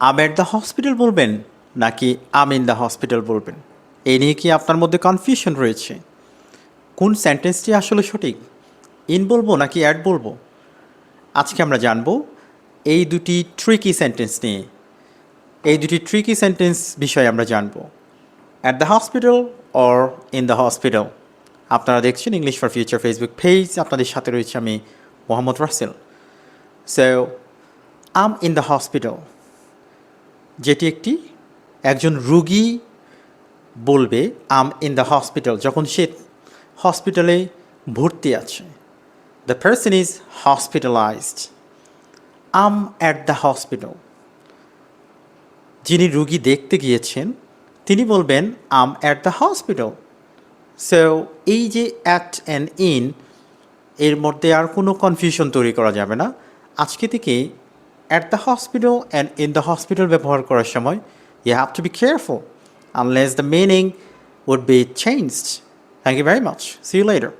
At the hospital বলবেন নাকি আম in the hospital বলবেন? এই নিয়ে কি আপনার মধ্যে কনফিউশন রয়েছে? কোন সেন্টেন্সটি আসলে সঠিক? ইন বলব নাকি অ্যাড বলব? আজকে আমরা জানব এই দুটি ট্রিকি সেন্টেন্স নিয়ে। এই দুটি ট্রিকি সেন্টেন্স বিষয়ে আমরা জানব। At the hospital or in the hospital আপনারা দেখছেন English for future Facebook page আপনাদের সাথে রয়েছে আমি Mohammad Rasel. So am in the hospital যেটি একটি, একজন রুগী বলবে আম ইন দ্য হসপিটাল যখন সে হসপিটালে ভর্তি আছে the person is hospitalized am at the hospital যিনি রুগী দেখতে গিয়েছেন, তিনি বলবেন am at the hospital so এই যে অ্যাট অ্যান্ড ইন এর মধ্যে আর কোনো কনফিউশন তৈরি করা যাবে না। আজকে থেকে at the hospital and in the hospital ব্যবহার করার সময় you have to be careful unless the meaning would be changed thank you very much see you later